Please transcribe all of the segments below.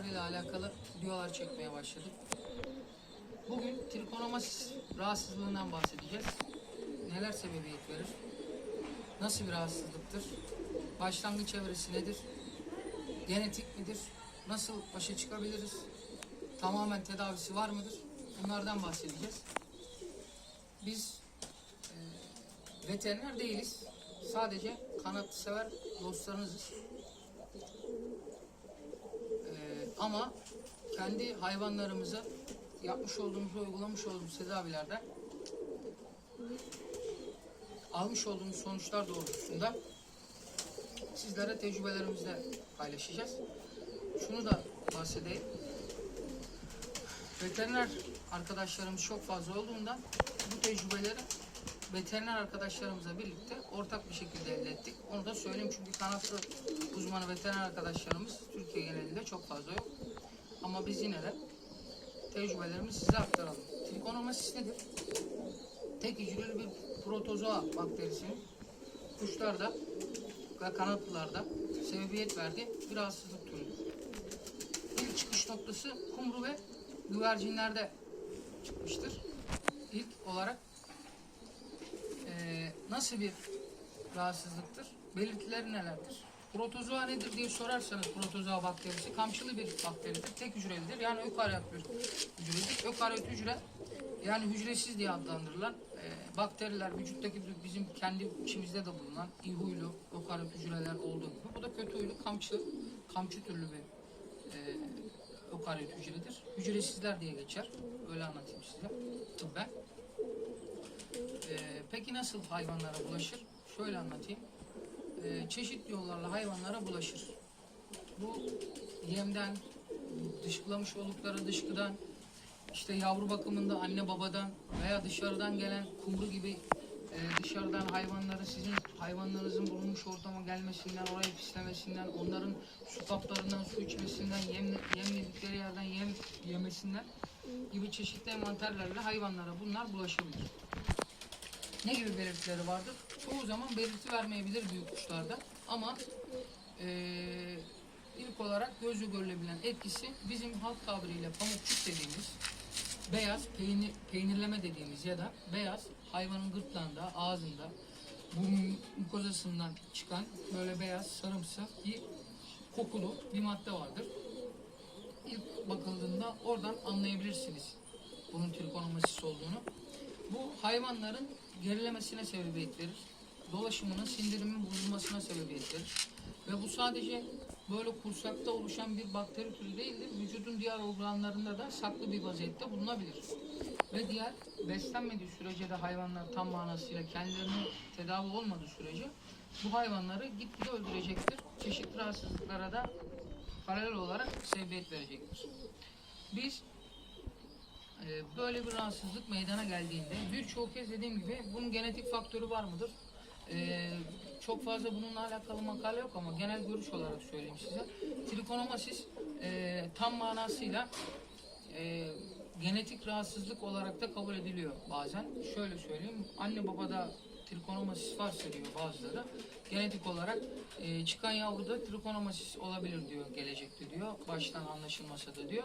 alakalı videolar çekmeye başladık. Bugün trikonomasis rahatsızlığından bahsedeceğiz. Neler sebebiyet verir? Nasıl bir rahatsızlıktır? Başlangıç evresi nedir? Genetik midir? Nasıl başa çıkabiliriz? Tamamen tedavisi var mıdır? Bunlardan bahsedeceğiz. Biz e, veteriner değiliz. Sadece kanat sever dostlarınızız. E, ama kendi hayvanlarımıza yapmış olduğumuz, uygulamış olduğumuz tedavilerden almış olduğumuz sonuçlar doğrultusunda sizlere tecrübelerimizle paylaşacağız. Şunu da bahsedeyim. Veteriner arkadaşlarımız çok fazla olduğundan bu tecrübeleri veteriner arkadaşlarımızla birlikte ortak bir şekilde elde ettik. Onu da söyleyeyim çünkü kanatlı uzmanı veteriner arkadaşlarımız Türkiye genelinde çok fazla yok. Ama biz yine de tecrübelerimizi size aktaralım. Trikonomasis nedir? Tek hücreli bir protozoa bakterisinin kuşlarda ve kanatlılarda sebebiyet verdiği bir rahatsızlık türüdür. İlk çıkış noktası kumru ve güvercinlerde çıkmıştır. İlk olarak nasıl bir rahatsızlıktır? Belirtileri nelerdir? Protozoa nedir diye sorarsanız protozoa bakterisi kamçılı bir bakteridir. Tek hücrelidir. Yani ökaryot bir hücredir. Ökaryot hücre yani hücresiz diye adlandırılan e, bakteriler vücuttaki bi- bizim kendi içimizde de bulunan iyi huylu ökaryot hücreler olduğu gibi bu da kötü huylu kamçı kamçı türlü bir e, ökaryot hücredir. Hücresizler diye geçer. Öyle anlatayım size tıbben. E, peki nasıl hayvanlara bulaşır? Şöyle anlatayım. E, çeşitli yollarla hayvanlara bulaşır. Bu yemden, dışkılamış oldukları dışkıdan, işte yavru bakımında anne babadan veya dışarıdan gelen kumru gibi e, dışarıdan hayvanları sizin hayvanlarınızın bulunmuş ortama gelmesinden, orayı pislemesinden, onların su kaplarından su içmesinden, yem, yem yedikleri yerden yem yemesinden gibi çeşitli envanterlerle hayvanlara bunlar bulaşabilir. Ne gibi belirtileri vardır? Çoğu zaman belirti vermeyebilir büyük kuşlarda ama eee ilk olarak gözle görülebilen etkisi bizim halk tabiriyle pamukçuk dediğimiz beyaz peynir, peynirleme dediğimiz ya da beyaz hayvanın gırtlağında, ağzında, burun mukozasından çıkan böyle beyaz sarımsı bir kokulu bir madde vardır. İlk bakıldığında oradan anlayabilirsiniz bunun trikonomasis olduğunu. Bu hayvanların gerilemesine sebebiyet verir. Dolaşımının, sindirimin bozulmasına sebebiyet verir. Ve bu sadece böyle kursakta oluşan bir bakteri türü değildir. Vücudun diğer organlarında da saklı bir vaziyette bulunabilir. Ve diğer beslenmediği sürece de hayvanlar tam manasıyla kendilerini tedavi olmadığı sürece bu hayvanları gitgide öldürecektir. Çeşitli rahatsızlıklara da paralel olarak sebebiyet verecektir. Biz ee, böyle bir rahatsızlık meydana geldiğinde birçok kez dediğim gibi bunun genetik faktörü var mıdır? Ee, çok fazla bununla alakalı makale yok ama genel görüş olarak söyleyeyim size. Trikonomasis e, tam manasıyla e, genetik rahatsızlık olarak da kabul ediliyor bazen. Şöyle söyleyeyim, anne babada trikonomasis varsa diyor bazıları, genetik olarak e, çıkan yavruda trikonomasis olabilir diyor gelecekte diyor, baştan anlaşılmasa da diyor.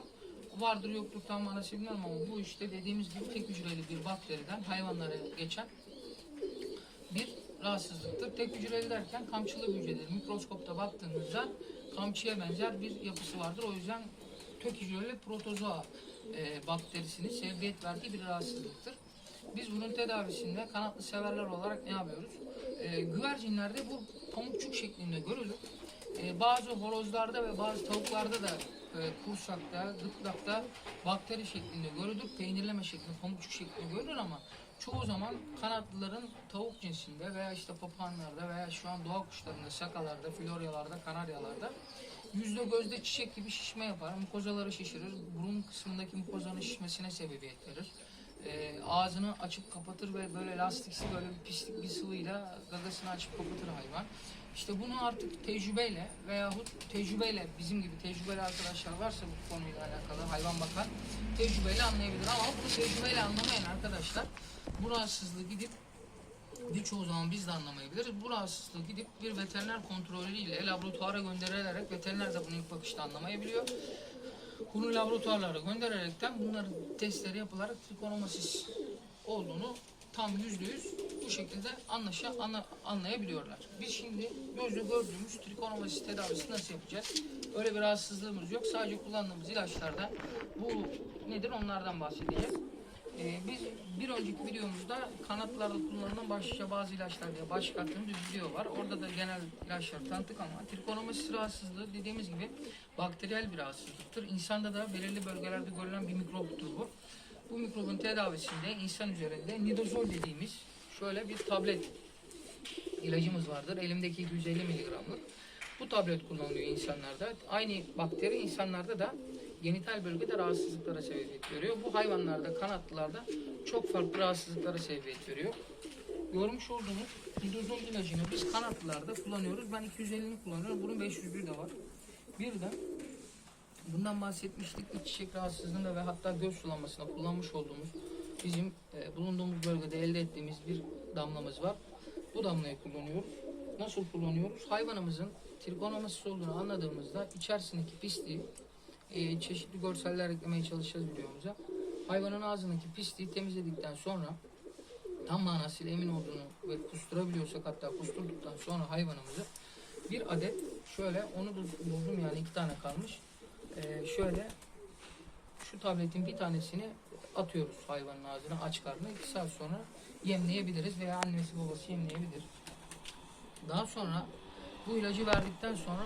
Vardır yoktur tam manası bilmiyorum ama bu işte dediğimiz gibi tek hücreli bir bakteriden hayvanlara geçen bir rahatsızlıktır. Tek hücreli derken kamçılı hücredir. Mikroskopta baktığınızda kamçıya benzer bir yapısı vardır. O yüzden tek hücreli protozoa e, bakterisinin sebebiyet verdiği bir rahatsızlıktır. Biz bunun tedavisinde kanatlı severler olarak ne yapıyoruz? E, güvercinlerde bu pamukçuk şeklinde görülür. E, bazı horozlarda ve bazı tavuklarda da e, kursakta, gırtlakta bakteri şeklinde görülür. Peynirleme şeklinde, pamukçuk şeklinde görülür ama çoğu zaman kanatlıların tavuk cinsinde veya işte papağanlarda veya şu an doğa kuşlarında, şakalarda, floryalarda, kanaryalarda yüzde gözde çiçek gibi şişme yapar. Mukozaları şişirir. Burun kısmındaki mukozanın şişmesine sebebiyet verir. E, ağzını açıp kapatır ve böyle lastiksi böyle bir pislik bir sıvıyla gagasını açıp kapatır hayvan. İşte bunu artık tecrübeyle veyahut tecrübeyle bizim gibi tecrübeli arkadaşlar varsa bu konuyla alakalı hayvan bakan tecrübeyle anlayabilir ama bunu tecrübeyle anlamayan arkadaşlar bu rahatsızlığı gidip birçoğu zaman biz de anlamayabiliriz. Bu rahatsızlığı gidip bir veteriner kontrolüyle laboratuvara gönderilerek veteriner de bunu ilk bakışta anlamayabiliyor. bunu laboratuvarlara göndererekten bunların testleri yapılarak trikonomasis olduğunu tam yüzde yüz bu şekilde anlaşa, anla- anlayabiliyorlar. Biz şimdi gözle gördüğümüz trikonomasis tedavisi nasıl yapacağız? Öyle bir rahatsızlığımız yok. Sadece kullandığımız ilaçlarda bu nedir onlardan bahsedeceğiz. Ee, biz bir önceki videomuzda kanatlarda kullanılan başlıca bazı ilaçlar diye başlık attığımız bir video var. Orada da genel ilaçlar tanıttık ama trikonomasis rahatsızlığı dediğimiz gibi bakteriyel bir rahatsızlıktır. İnsanda da belirli bölgelerde görülen bir mikroptur bu. Bu mikrobun tedavisinde insan üzerinde nidozol dediğimiz şöyle bir tablet ilacımız vardır. Elimdeki 250 miligramlık. Bu tablet kullanılıyor insanlarda. Aynı bakteri insanlarda da genital bölgede rahatsızlıklara sebebiyet veriyor. Bu hayvanlarda, kanatlılarda çok farklı rahatsızlıklara sebebiyet veriyor. Görmüş olduğunuz nidozol ilacını biz kanatlılarda kullanıyoruz. Ben 250'ni kullanıyorum. Bunun 501 de var. Bir de Bundan bahsetmiştik. İç çiçek rahatsızlığında ve hatta göz sulanmasında kullanmış olduğumuz bizim e, bulunduğumuz bölgede elde ettiğimiz bir damlamız var. Bu damlayı kullanıyoruz. Nasıl kullanıyoruz? Hayvanımızın trikonomasis olduğunu anladığımızda içerisindeki pisliği e, çeşitli görseller eklemeye çalışacağız videomuza. Hayvanın ağzındaki pisliği temizledikten sonra tam manasıyla emin olduğunu ve kusturabiliyorsak hatta kusturduktan sonra hayvanımızı bir adet şöyle onu bul- buldum yani iki tane kalmış. Ee, şöyle şu tabletin bir tanesini atıyoruz hayvanın ağzına aç karnına. iki saat sonra yemleyebiliriz veya annesi babası yemleyebilir. Daha sonra bu ilacı verdikten sonra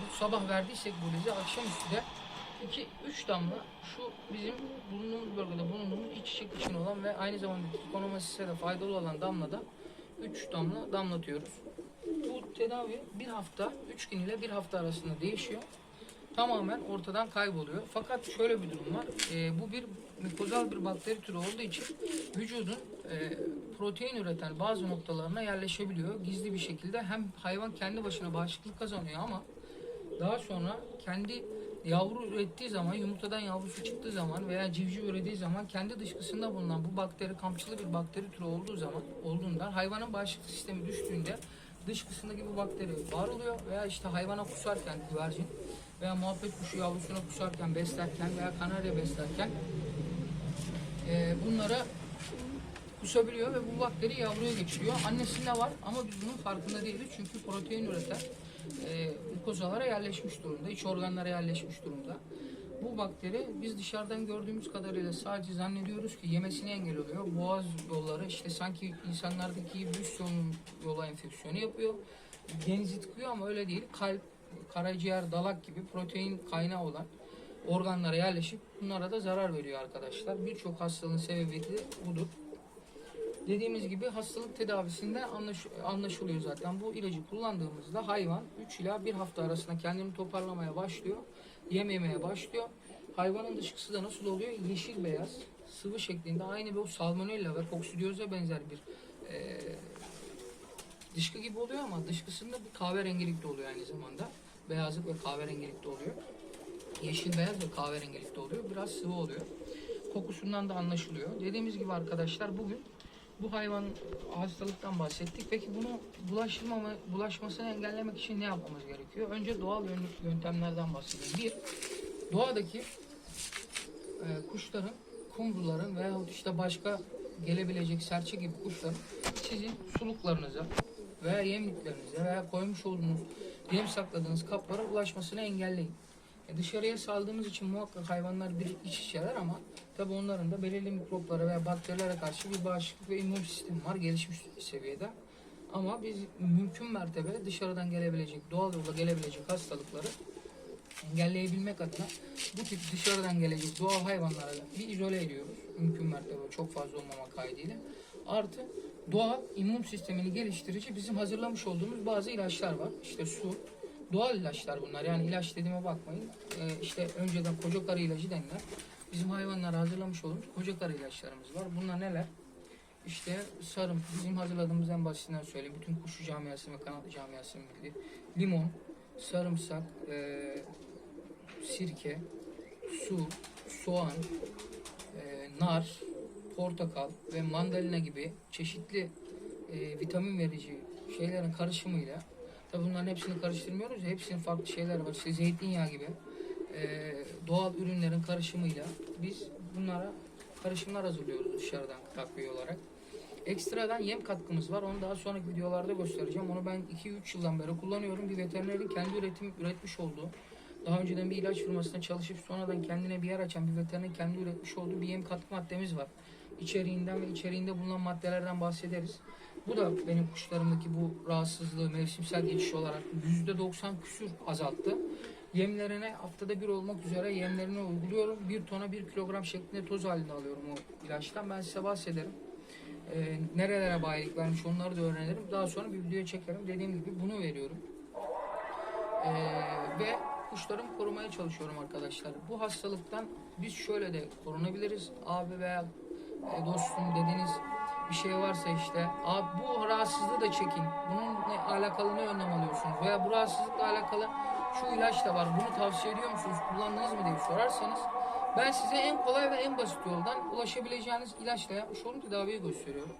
bu sabah verdiysek bu ilacı akşamüstü de 2-3 damla şu bizim bulunduğumuz bölgede bulunduğumuz iç çiçek için olan ve aynı zamanda trikonomasise de faydalı olan damlada 3 damla damlatıyoruz. Bu tedavi bir hafta, 3 gün ile bir hafta arasında değişiyor tamamen ortadan kayboluyor. Fakat şöyle bir durum var. Ee, bu bir mikozal bir bakteri türü olduğu için vücudun e, protein üreten bazı noktalarına yerleşebiliyor. Gizli bir şekilde hem hayvan kendi başına bağışıklık kazanıyor ama daha sonra kendi yavru ürettiği zaman, yumurtadan yavrusu çıktığı zaman veya civciv ürediği zaman kendi dışkısında bulunan bu bakteri kamçılı bir bakteri türü olduğu zaman olduğundan hayvanın bağışıklık sistemi düştüğünde dışkısındaki bu bakteri var oluyor veya işte hayvana kusarken güvercin veya muhabbet kuşu yavrusuna kusarken beslerken veya kanarya beslerken e, bunlara kusabiliyor ve bu bakteri yavruya geçiriyor. Annesinde var ama biz bunun farkında değiliz çünkü protein üreten e, mukozalara yerleşmiş durumda, iç organlara yerleşmiş durumda. Bu bakteri biz dışarıdan gördüğümüz kadarıyla sadece zannediyoruz ki yemesine engel oluyor. Boğaz yolları işte sanki insanlardaki gibi üst yolu enfeksiyonu yapıyor. Denizi tıkıyor ama öyle değil. Kalp, karaciğer, dalak gibi protein kaynağı olan organlara yerleşip bunlara da zarar veriyor arkadaşlar. Birçok hastalığın sebebiyeti budur. Dediğimiz gibi hastalık tedavisinde anlaş- anlaşılıyor zaten. Bu ilacı kullandığımızda hayvan 3 ila 1 hafta arasında kendini toparlamaya başlıyor. Yem yemeye başlıyor. Hayvanın dışkısı da nasıl oluyor? Yeşil beyaz, sıvı şeklinde aynı bu salmonella ve koksidioza benzer bir e, dışkı gibi oluyor ama dışkısında bir kahverengilik de oluyor aynı zamanda. Beyazlık ve kahverengilik de oluyor. Yeşil beyaz ve kahverengilik de oluyor. Biraz sıvı oluyor. Kokusundan da anlaşılıyor. Dediğimiz gibi arkadaşlar bugün bu hayvan hastalıktan bahsettik. Peki bunu bulaştırmama, bulaşmasını engellemek için ne yapmamız gerekiyor? Önce doğal yön- yöntemlerden bahsedelim. Bir, doğadaki e, kuşların, kumruların veyahut işte başka gelebilecek serçe gibi kuşların sizin suluklarınıza veya yemliklerinize veya koymuş olduğunuz yem sakladığınız kaplara ulaşmasını engelleyin. E, dışarıya saldığımız için muhakkak hayvanlar bir iç içeler ama tabi onların da belirli mikroplara veya bakterilere karşı bir bağışıklık ve immün sistemi var gelişmiş seviyede. Ama biz mümkün mertebe dışarıdan gelebilecek, doğal yolla gelebilecek hastalıkları engelleyebilmek adına bu tip dışarıdan gelecek doğal hayvanlara bir izole ediyoruz. Mümkün mertebe çok fazla olmama kaydıyla. Artı doğal immün sistemini geliştirici bizim hazırlamış olduğumuz bazı ilaçlar var. İşte su, doğal ilaçlar bunlar. Yani ilaç dediğime bakmayın. Ee, işte önceden koca karı ilacı denilen bizim hayvanlara hazırlamış olduğumuz koca karı ilaçlarımız var. Bunlar neler? İşte sarım, bizim hazırladığımız en basitinden söyleyeyim. Bütün kuşu camiası ve kanatlı camiasının bildiği. Limon, sarımsak, eee sirke, su, soğan, e, nar, portakal ve mandalina gibi çeşitli e, vitamin verici şeylerin karışımıyla tabi bunların hepsini karıştırmıyoruz ya hepsinin farklı şeyler var. İşte zeytinyağı gibi e, doğal ürünlerin karışımıyla biz bunlara karışımlar hazırlıyoruz dışarıdan takviye olarak. Ekstradan yem katkımız var. Onu daha sonraki videolarda göstereceğim. Onu ben 2-3 yıldan beri kullanıyorum. Bir veterinerin kendi üretim üretmiş olduğu, daha önceden bir ilaç firmasında çalışıp sonradan kendine bir yer açan bir veterinerin kendi üretmiş olduğu bir yem katkı maddemiz var. İçeriğinden ve içeriğinde bulunan maddelerden bahsederiz. Bu da benim kuşlarımdaki bu rahatsızlığı mevsimsel geçiş olarak %90 küsür azalttı. Yemlerine haftada bir olmak üzere yemlerine uyguluyorum. Bir tona bir kilogram şeklinde toz halinde alıyorum o ilaçtan. Ben size bahsederim. Ee, nerelere bayilik vermiş onları da öğrenirim. Daha sonra bir video çekerim. Dediğim gibi bunu veriyorum. Ee, ve kuşlarımı korumaya çalışıyorum arkadaşlar. Bu hastalıktan biz şöyle de korunabiliriz. Abi veya e, dostum dediğiniz bir şey varsa işte abi bu rahatsızlığı da çekin. Bununla alakalı ne önlem alıyorsunuz? Veya bu rahatsızlıkla alakalı şu ilaç da var. Bunu tavsiye ediyor musunuz? Kullandınız mı diye sorarsanız ben size en kolay ve en basit yoldan ulaşabileceğiniz ilaçla yapmış olduğum tedaviyi gösteriyorum.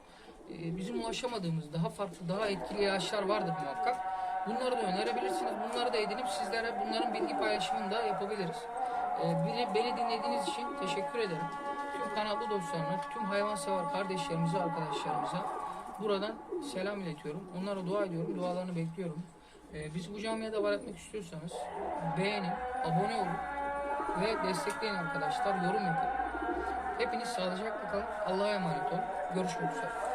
Ee, bizim ulaşamadığımız daha farklı, daha etkili ilaçlar vardır muhakkak. Bunları da önerebilirsiniz. Bunları da edinip sizlere bunların bilgi paylaşımını da yapabiliriz. Ee, beni, dinlediğiniz için teşekkür ederim. Tüm kanalda dostlarıma, tüm hayvansever kardeşlerimize, arkadaşlarımıza buradan selam iletiyorum. Onlara dua ediyorum, dualarını bekliyorum. Ee, biz bu camiye de var etmek istiyorsanız beğenin, abone olun ve destekleyin arkadaşlar, yorum yapın. Hepiniz sağlıcakla kalın. Allah'a emanet olun. Görüşmek üzere.